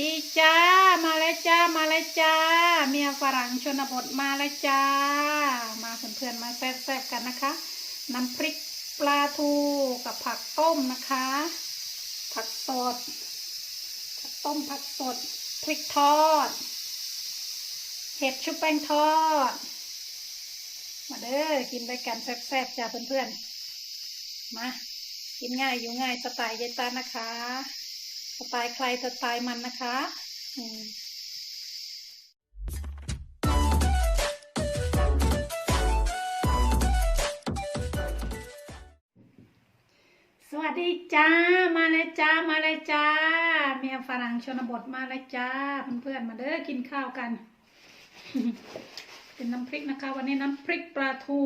ดีจ้า มาแล้วจ้า มาแล้วจ้า เมียฝรั่งชนบทมาแล้วจ้า มาเพื่อนๆมาแซ่บๆกันนะคะ น้ำพริกปลาทูกับผักต้มนะคะ ผักสด ผักต้มผักสด พริกทอด เห็ดชุบแป้งทอด มาเด้อ กินไปกันแซ่บๆจ้าเพื่อนๆ มา กินง่ายอยู่ง่ายสไตล์เยตานะคะ สไตล์ใครสไตล์มันนะคะสวัสดีจ้า มาเลยจ้า มาเลยจ้า เมียฝรั่งชนบทมาเลยจ้า เพื่อนๆ มาเด้อกินข้าวกัน เป็นน้ำพริกนะคะ วันนี้น้ำพริกปลาทู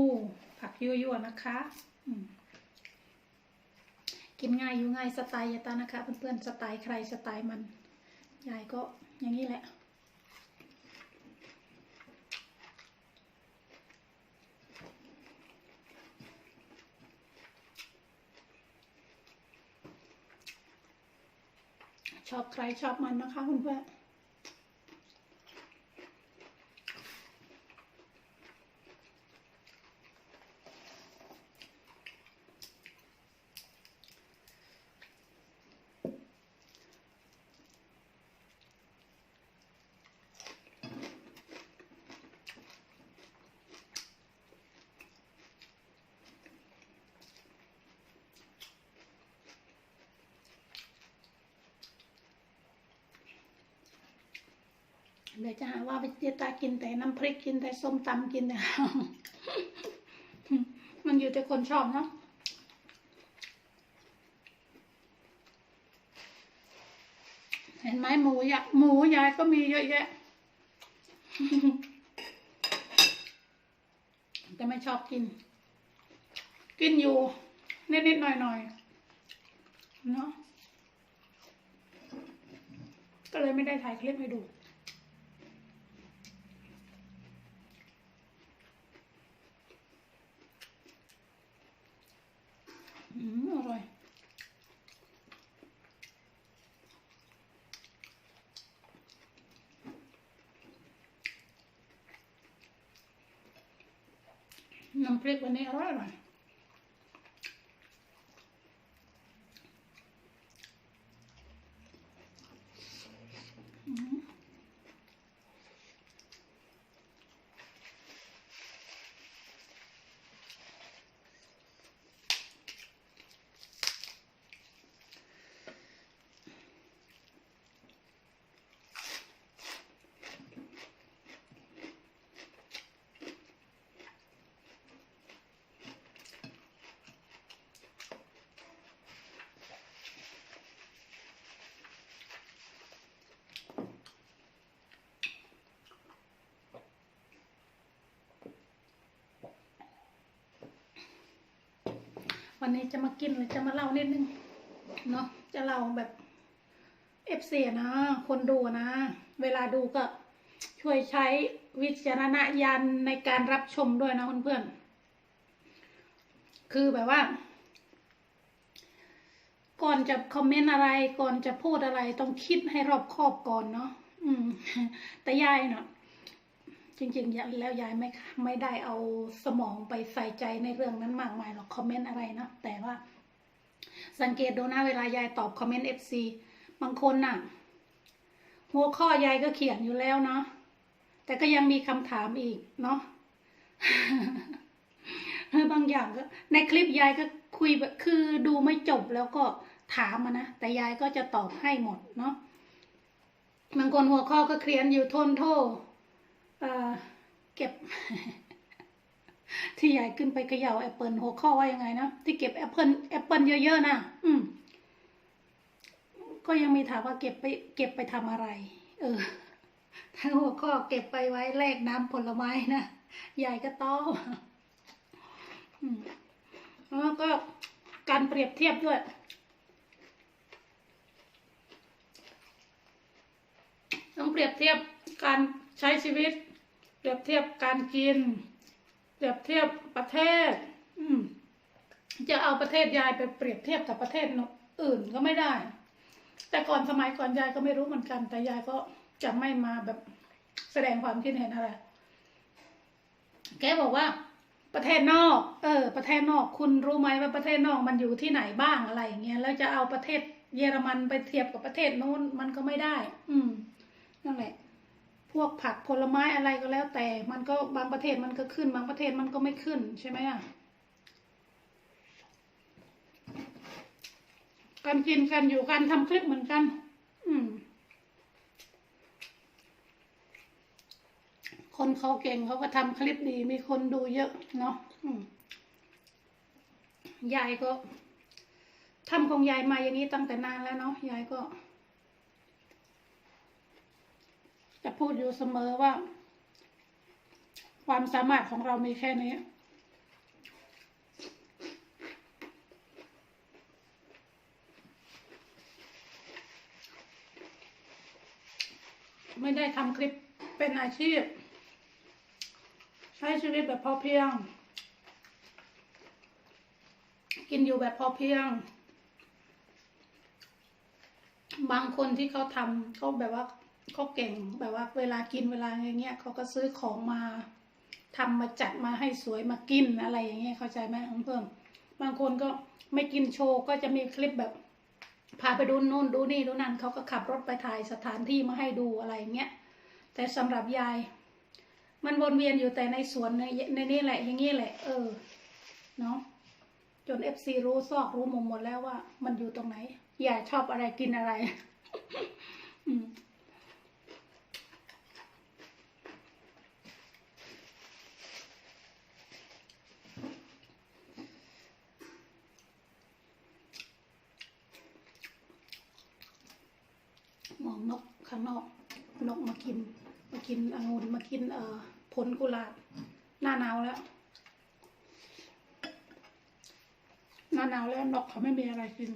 ผักยั่วๆนะคะอืม กินง่ายอยู่ง่ายสไตล์ยาตานะคะ เพื่อนๆสไตล์ใครสไตล์มันยายก็อย่างนี้แหละชอบใครชอบมันนะคะเพื่อนๆ เดี๋ยวจะหาว่าไปเจตากินแต่น้ำพริกกินแต่ส้มตำกินแต่มันอยู่แต่คนชอบเนาะเห็นไหมหมูยะหมูยายก็มีเยอะแยะ แต่ไม่ชอบกิน กินอยู่ นิดๆหน่อยๆเนาะก็เลยไม่ได้ถ่ายคลิปให้ดู อร่อยน้ำพริกวันนี้อร่อยอร่อยอืม วันนี้จะมากินหรือจะมาเล่านิดนึงเนาะจะเล่าแบบเอฟซีนะ คนดูนะ เวลาดูก็ช่วยใช้วิจารณญาณในการรับชมด้วยนะเพื่อนๆ คือแบบว่า ก่อนจะคอมเมนต์อะไร ก่อนจะพูดอะไร ต้องคิดให้รอบคอบก่อนเนาะอืม แต่ยายเนาะ จริงๆ แล้วยายไม่ไม่ได้เอาสมองไปใส่ใจในเรื่องนั้นมากมายหรอกคอมเมนต์อะไรนะ แต่ว่า สังเกตดูนะเวลายายตอบคอมเมนต์เอฟซีบางคนน่ะ หัวข้อยายก็เขียนอยู่แล้วเนาะแต่ก็ยังมีคำถามอีกเนาะบางอย่างก็ในคลิปยายก็คุยแบบคือดูไม่จบแล้วก็ถามนะ แต่ยายก็จะตอบให้หมดเนาะบางคนหัวข้อก็เขียนอยู่ทนโทษ เก็บ ที่ยายขึ้นไปเขย่าแอปเปิลหัวข้อว่ายังไงนะ ที่เก็บแอปเปิลแอปเปิลเยอะๆนะอืม ก็ยังมีถามว่าเก็บไป เก็บไปทำอะไร เออถ้าหัวข้อเก็บไปไว้แลกน้ำผลไม้นะยายก็ต้ออืมแล้วก็การเปรียบเทียบด้วย ต้องเปรียบเทียบการใช้ชีวิต เปรียบเทียบการกิน เปรียบเทียบประเทศ อืมจะเอาประเทศยายไปเปรียบเทียบกับประเทศอื่นก็ไม่ได้ แต่ก่อนสมัยก่อนยายก็ไม่รู้เหมือนกัน แต่ยายก็จะไม่มาแบบแสดงความคิดเห็นอะไร แกบอกว่า ประเทศนอก เออ ประเทศนอก คุณรู้ไหมว่าประเทศนอกมันอยู่ที่ไหนบ้างอะไรอย่างเงี้ย แล้วจะเอาประเทศเยอรมันไปเทียบกับประเทศนู้นมันก็ไม่ได้ อืมนั่นแหละ พวกผักผลไม้อะไรก็แล้วแต่ มันก็บางประเทศมันก็ขึ้น บางประเทศมันก็ไม่ขึ้นใช่ไหมอะ การกินกันอยู่การทำคลิปเหมือนกัน อืม คนเขาเก่งเขาก็ทำคลิปดี มีคนดูเยอะเนาะยายก็ทำของยายมาอย่างนี้ตั้งแต่นานแล้วเนาะ ยายก็ จะพูดอยู่เสมอว่า ความสามารถของเรามีแค่นี้ ไม่ได้ทำคลิปเป็นอาชีพ ใช้ชีวิตแบบพอเพียง กินอยู่แบบพอเพียง บางคนที่เขาทำเขาแบบว่า เขาเก่งแบบว่าเวลากินเวลาอย่างเงี้ยเขาก็ซื้อของมาทำมาจัดมาให้สวยมากินอะไรอย่างเงี้ยเข้าใจไหมเพิ่มบางคนก็ไม่กินโชว์ก็จะมีคลิปแบบพาไปดูนู่นดูนี่ดูนั่นเขาก็ขับรถไปถ่ายสถานที่มาให้ดูอะไรอย่างเงี้ยแต่สำหรับยาย มันวนเวียนอยู่แต่ในสวนในในนี่แหละอย่างนี้แหละ เออเนาะจนเอฟซีรู้ซอกรู้มุมหมดแล้วว่า มันอยู่ตรงไหนยายชอบอะไรกินอะไร อืมมองนก ข้างนอกนกมากิน มากินองุ่นมากินเอ่อผลกุหลาบหน้าหนาวแล้ว หน้าหนาวแล้วนกเขาไม่มีอะไรกิน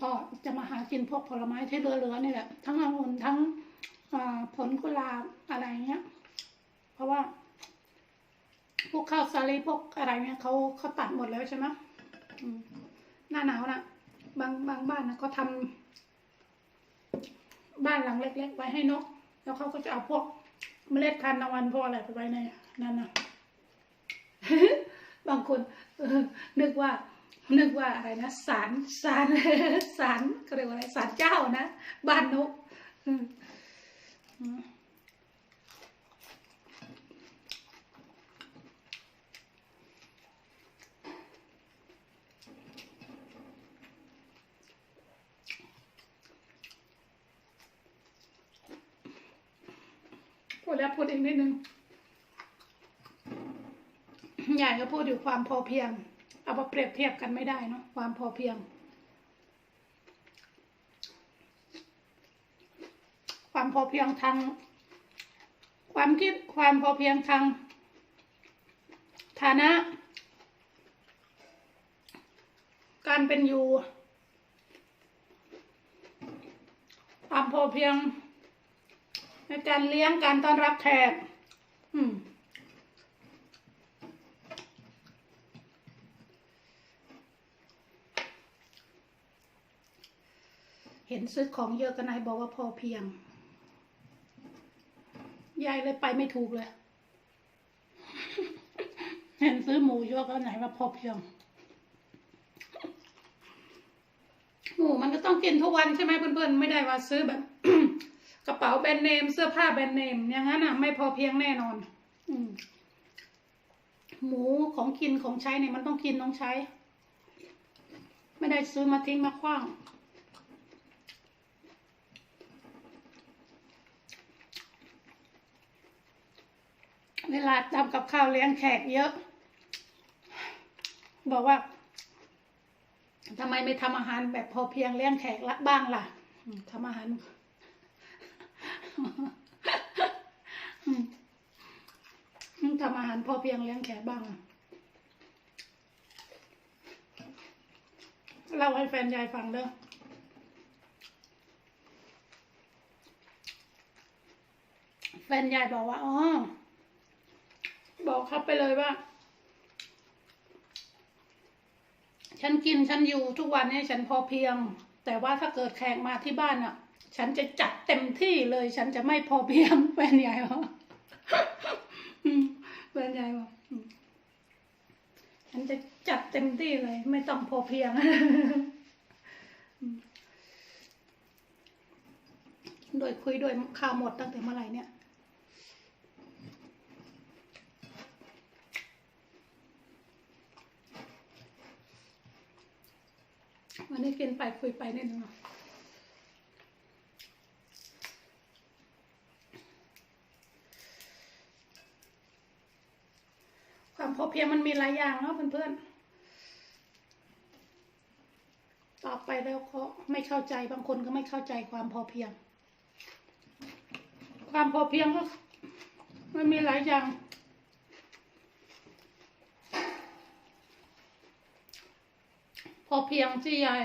ก็จะมาหากินพวกผลไม้ที่เหลือๆนี่แหละ ทั้งองุ่นทั้งผลกุหลาบอะไรเงี้ย เพราะว่า พวกข้าวสาลีพวกอะไรเนี่ยเขาเขาตัดหมดแล้วใช่ไหมมหน้าหนาวนะบางบางบ้านนะเขาทำ บ้านหลังเล็ก ๆ ไว้ให้นก แล้วเขาก็จะเอาพวกเมล็ดทานตะวันพวกอะไรไปไว้ในนั้นนะบางคนนึกว่า นึกว่าอะไรนะสารสารสารเขาเรียกว่าอะไรสารเจ้านะบ้านนก พูดแล้วพูดอีกนิดนึงยายก็พูดอยู่ความพอเพียง เอามาเปรียบเทียบกันไม่ได้เนาะความพอเพียง ความพอเพียงทางความคิดความพอเพียงทางฐานะ การเป็นอยู่ความพอเพียง ในการเลี้ยงการต้อนรับแขกเห็นซื้อของเยอะกันนายบอกว่าพอเพียง ยายเลยไปไม่ถูกเลย เห็นซื้อหมูเยอะกันไหนว่าพอเพียงหมูมันก็ต้องกินทุกวันใช่ไหมเพื่อนๆ ไม่ได้ว่าซื้อแบบ กระเป๋าแบรนด์เนม เสื้อผ้าแบรนด์เนม อย่างนั้นอะ ไม่พอเพียงแน่นอน อืม หมูของกินของใช้เนี่ยมันต้องกินต้องใช้ ไม่ได้ซื้อมาทิ้งมาคว้าง เวลาทำกับข้าวเลี้ยงแขกเยอะ บอกว่าทำไมไม่ทำอาหารแบบพอเพียงเลี้ยงแขกละบ้างล่ะทำอาหาร ทำอาหารพอเพียงเลี้ยงแขกบ้างเล่าให้แฟนยายฟังเด้อแฟนยายบอกว่า อ๋อ บอกเขาไปเลยว่า ฉันกินฉันอยู่ทุกวันนี้ฉันพอเพียง แต่ว่าถ้าเกิดแขกมาที่บ้านอะ ฉันจะจัดเต็มที่เลย ฉันจะไม่พอเพียงแฟนใหญ่บอกอืมแฟนใหญ่บอกอืมฉันจะจัดเต็มที่เลย ไม่ต้องพอเพียงโดยคุยด้วยข้าวหมดตั้งแต่เมื่อไหร่เนี่ยวันนี้กินไปคุยไปนิดนึงเนาะ ความพอเพียงมันมีหลายอย่างเนาะเพื่อนๆ ต่อไปแล้วก็ไม่เข้าใจบางคนก็ไม่เข้าใจความพอเพียง ความพอเพียงก็มันมีหลายอย่าง พอเพียงที่ยาย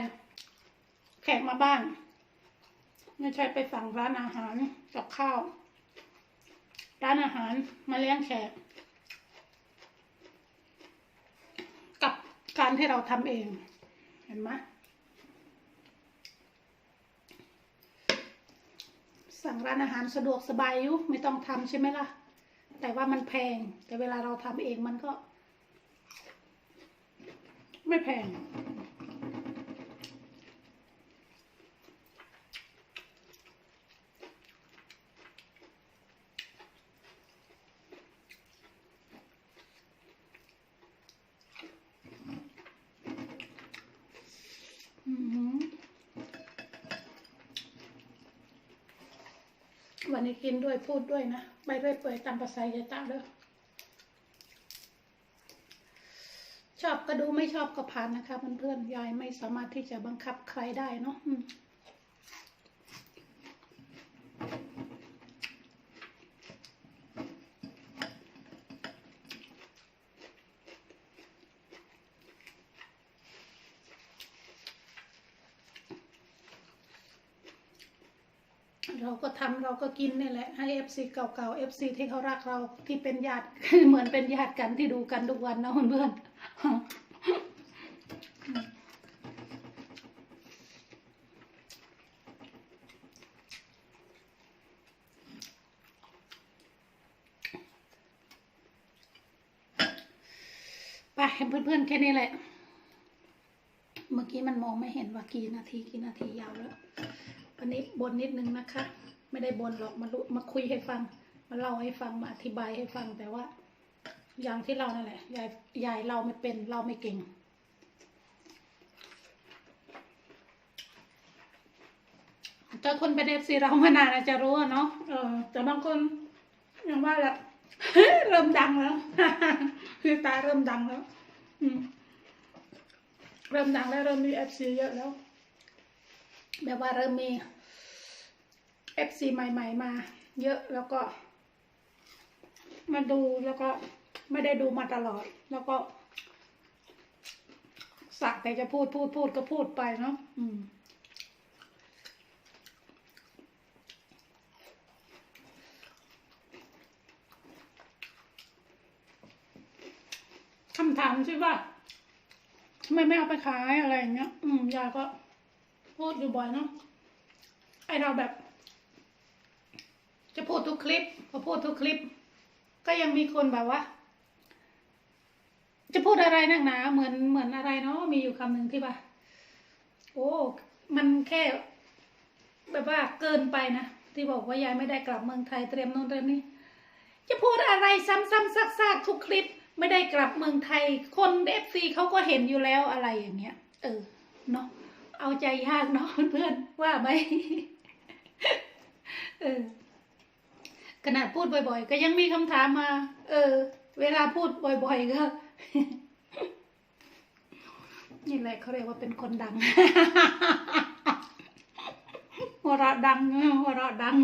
แขกมาบ้านไม่ใช่ไปสั่งร้านอาหารกับข้าว ร้านอาหารมาเลี้ยงแขก การที่เราทำเอง เห็นไหมสั่งร้านอาหารสะดวกสบายอยู่ไม่ต้องทำใช่ไหมล่ะ แต่ว่ามันแพง แต่เวลาเราทำเองมันก็ ไม่แพง อืม วันนี้กินด้วยพูดด้วยนะ ไม่ได้เปิดตามภาษายายตาเด้อชอบก็ดูไม่ชอบก็ผ่านนะคะเพื่อนๆยายไม่สามารถที่จะบังคับใครได้เนาะ เราก็ทำเราก็กินนี่แหละให้เอฟซีเก่าๆเอฟซีที่เขารักเราที่เป็นญาติเหมือนเป็นญาติกันที่ดูกันทุกวันนะเพื่อนๆไปเพื่อนๆแค่นี้แหละ เมื่อกี้มันมองไม่เห็นว่ากี่นาทีกี่นาทียาวแล้ว วันนี้บนนิดนึงนะคะ ไม่ได้บนหรอกมาลุมาคุยให้ฟัง มาเล่าให้ฟังมาอธิบายให้ฟังแต่ว่า อย่างที่เรานั่นแหละยายยายเราไม่เป็นเราไม่เก่งถ้าคนเป็นเอฟซีเรามานานอาจจะรู้เนาะเออแต่บางคนยังว่าแหละเริ่มดังแล้ว คือตาเริ่มดังแล้วอืมเริ่มดังแล้วเริ่มมีเอฟซีเยอะแล้ว แบบว่าเริ่มมีเอฟซีใหม่ ๆ มา เยอะแล้วก็ มาดูแล้วก็ไม่ได้ดูมาตลอด แล้วก็ สักแต่จะพูดพูดพูดก็พูดไปเนาะอืมคำถามที่ว่าทำไมไม่เอาไปขายอะไรอย่างเงี้ย อืมยายก็ พูดอยู่บ่อยเนาะไอเราแบบ จะพูดทุกคลิปพอพูดทุกคลิป ก็ยังมีคนแบบว่า จะพูดอะไรนักหนาเหมือนเหมือนอะไรเนาะมีอยู่คำหนึ่งที่ว่าโอ้มันแค่ แบบว่าเกินไปนะที่บอกว่ายายไม่ได้กลับเมืองไทยเตรียมโน่นเตรียมนี่จะพูดอะไรซ้ำๆซากๆทุกคลิปไม่ได้กลับเมืองไทย คนเอฟซีเขาก็เห็นอยู่แล้วอะไรอย่างเงี้ย เออ เนาะ เอาใจยากเนาะเพื่อนว่าไหมเออขนาดพูดบ่อย ๆ ก็ยังมีคำถามมา เออ เวลาพูดบ่อยๆก็นี่แหละเขาเรียกว่าเป็นคนดัง หัวเราะดังหัวเราะดัง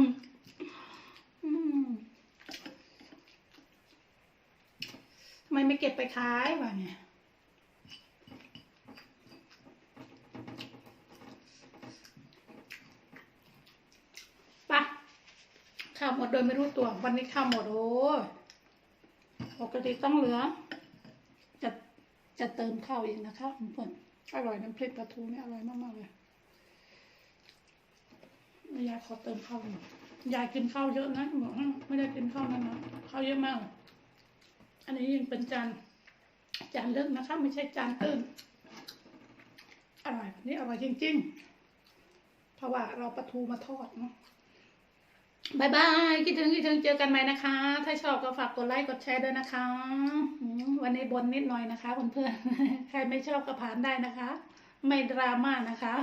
ทำไมไม่เก็บไปขายวะเนี่ย ปะ ข้าวหมดโดยไม่รู้ตัว วันนี้ข้าวหมดโอ้ยปกติต้องเหลือ จะจะเติมข้าวอีกนะคะเพื่อนอร่อยน้ำพริกปลาทูนี่อร่อยมากๆเลยยายขอเติมข้าวหน่อยยายกินข้าวเยอะนะบอกไม่ได้กินข้าวนั้นนะข้าวเยอะมาก อันนี้ยังเป็นจานจานเลิกนะคะไม่ใช่จานตื้นอร่อยนนี่อร่อยจริงๆ เพราะว่าเราปลาทูมาทอดเนาะ บายบายคิดถึงคิดถึงเจอกันใหม่นะคะ ถ้าชอบก็ฝากกดไลค์กดแชร์ด้วยนะคะ วันนี้บนนิดหน่อยนะคะเพื่อนๆใครไม่ชอบก็ผ่านได้นะคะ ไม่ดราม่านะคะ